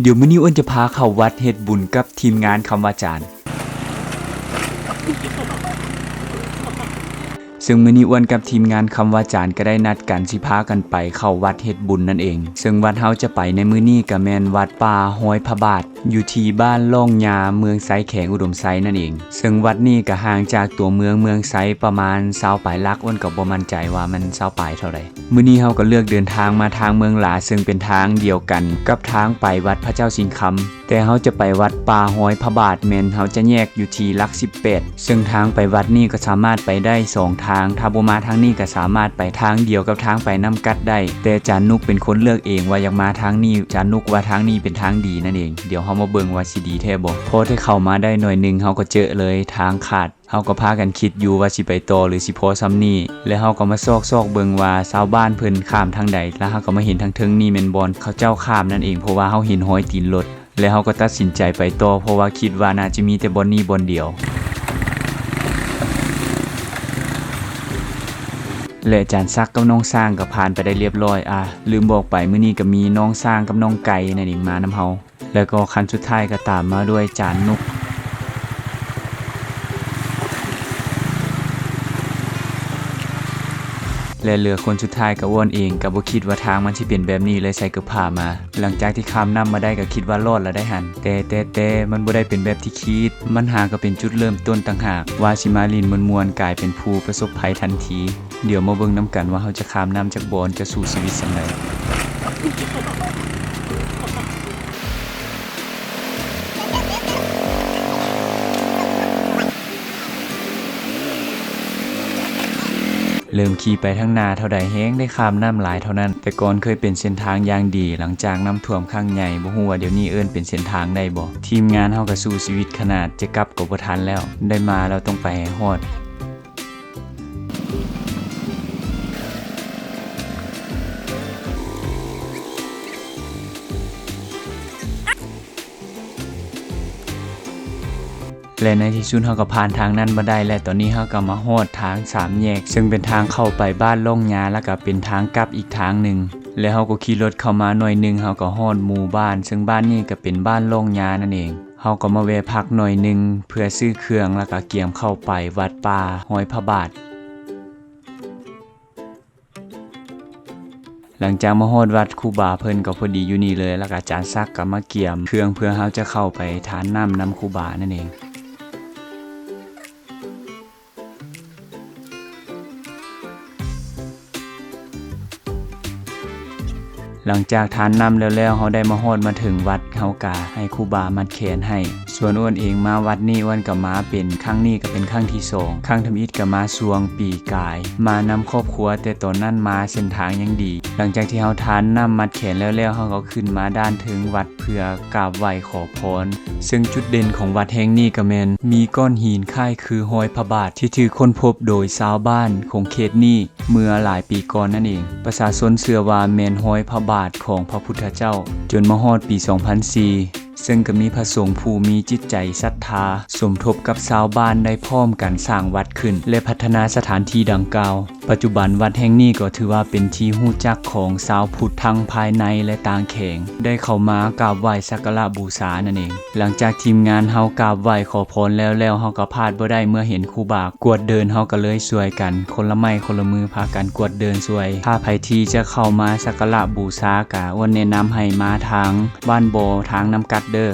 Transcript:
เดี๋ยวมื้อนี้อ้นจะพาเข้าวัดเฮ็ดบุญกับทีมงานคำว่าจารย์ซึ่งมื้อนี้อ้วนกับทีมงานคำว่าจารย์ก็ได้นัดกันสิพากันไปเข้าวัดเฮ็ดบุญนั่นเอง ซึ่งวัดเฮาจะไปในมื้อนี้ก็แม่นวัดป่าห้อยพระบาท อยู่ที่บ้านล่องยาเมืองไซแขงอุดมไซนั่นเอง ซึ่งวัดนี้ก็ห่างจากตัวเมืองเมืองไซประมาณ20ปลายลักอ้วนก็บ่มั่นใจว่ามัน20ปลายเท่าใดมื้อนี้เฮาก็เลือกเดินทางมาทางเมืองหลาซึ่งเป็นทางเดียวกัน กับทางไปวัดพระเจ้าสิงคำแต่เฮาจะไปวัดป่าห้อยพระบาทแม่นเฮาจะแยกอยู่ที่ลัก 18 ซึ่งทางไปวัดนี้ก็สามารถไปได้สองทางถ้าบ่มาทางนี้ก็สามารถไปทางเดียวกับทางไปน้ำกัดได้ แต่จานุกเป็นคนเลือกเองว่าอยากมาทางนี้จานุกว่าทางนี้เป็นทางดีนั่นเองเดี๋ยวเฮามาเบิ่งว่าสิดีแท้บ่พอได้เข้ามาได้หน่อยหนึงเฮาก็เจอเลยทางขาดเฮาก็พากันคิดอยู่ว่าสิไปต่อหรือสิพอซ้ำนี่แล้วเฮาก็มาซอกซอกเบิงว่าชาวบ้านเพิ่นข้ามทางใดแล้วเฮาก็มาเห็นทางเทิงนี่แม่นบอนเขาเจ้าข้ามนั่นเองเพราะว่าเฮาเห็นห้อยตีนรถแล้วเฮาก็ตัดสินใจไปต่อเพราะว่าคิดว่าน่าจะมีแต่บอนนี้บอนเดียว และอาจารย์ซักกับน้องสร้างก็ผ่านไปได้เรียบร้อยอะลืมบอกไปมื้อนี้ก็มีน้องสร้างกับน้องไก่นั่นเองมานํเฮา แล้วก็คันสุดท้ายก็ตามมาด้วยจานนุก และเหลือคนสุดท้ายก็อ้วนเองก็บ่คิดว่าทางมันสิเป็นแบบนี้เลยใส่กระผ่ามา หลังจากที่ข้ามน้ำมาได้ก็คิดว่ารอดแล้วได้หัน แต่แต่แต่มันบ่ได้เป็นแบบที่คิด มันหาก็เป็นจุดเริ่มต้นต่างหากว่าสิมาลินมวนๆกลายเป็นผู้ประสบภัยทันที เดี๋ยวมาเบิ่งน้ำกันว่าเฮาจะข้ามน้ำจากบอนจะสู่ชีวิตสังได เริ่มขี่ไปทั้งนาเท่าใดแห้งได้ข้ามน้ำหลายเท่านั้น แต่ก่อนเคยเป็นเส้นทางอย่างดี หลังจากน้ำท่วมข้างใหญ่บ่ฮู้ว่าเดี๋ยวนี้เอิ้นเป็นเส้นทางได้บ่ทีมงานเฮาก็สู้ชีวิตขนาดจะกลับก็บ่ทันแล้ว ได้มาเราต้องไปให้ฮอด และในที่สุดเราก็ผ่านทางนั้นมาได้ และตอนนี้เราก็มาฮอดทางสามแยก ซึ่งเป็นทางเข้าไปบ้านล่องยาแล้วก็เป็นทางกลับอีกทางหนึ่งแล้วเราก็ขี่รถเข้ามาหน่อยหนึงเราก็ฮอดหมู่บ้าน ซึ่งบ้านนี้ก็เป็นบ้านล่องยานั่นเองเราก็มาแวะพักหน่อยหนึงเพื่อซื้อเครื่องแล้วก็เกียมเข้าไปวัดป่าห้อยพระบาทหลังจากมาฮอดวัดคูบาเพิ่นก็พอดีอยู่นี่เลย แล้วก็อาจารย์ซักก็มาเกี่ยม เครื่องเพื่อเราจะเข้าไปทานน้ำน้ำคูบานั่นเอง หลังจากทานน้ำแล้วแล้วเขาได้มาฮอดมาถึงวัดเฮากาให้ครูบามัดแขนให้ ส่วนอ้วนเองมาวัดนี้อ้วนกับมาเป็นครั้งนี้ก็เป็นครั้งที่สองครั้งทำอิฐกับมาสวงปีกาย มานำครอบครัวแต่ตอนนั้นมาเส้นทางยังดี หลังจากที่เขาทานน้ำมัดแขนแล้วแล้วเขาก็ขึ้นมาด้านถึงวัดเพื่อกราบไหว้ขอพร ซึ่งจุดเด่นของวัดแห่งนี้ก็แมนมีก้อนหินค่ายคือหอยพระบาทที่ถือค้นพบโดยชาวบ้านของเขตนี้เมื่อหลายปีก่อนนั่นเอง ประชาชนเชื่อว่าแมนหอยพระบาทของพระพุทธเจ้า จนมาฮอดปี 2004 ซึ่งก็มีพระสงฆ์ผู้มีจิตใจศรัทธา สมทบกับชาวบ้านได้พร้อมกันสร้างวัดขึ้น และพัฒนาสถานที่ดังกล่าวปัจจุบันวัดแห่งนี้ก็ถือว่าเป็นที่หู้จักของชาวพุทธทั้งภายในและต่างแขงได้เข้ามากราบไหว้สักการะบูชานั่นเอง หลังจากทีมงานเฮากราบไหว้ขอพรแล้วแล้วเฮาก็พลาดบ่ได้เมื่อเห็นครูบากวดเดินเฮาก็เลยช่วยกัน คนละไม้คนละมือพากันกวดเดินช่วยถ้าไผที่จะเข้ามาสักการะบูชากะอ้วนแนะนำให้มาทางบ้านโบทางน้ำกัดเด้อ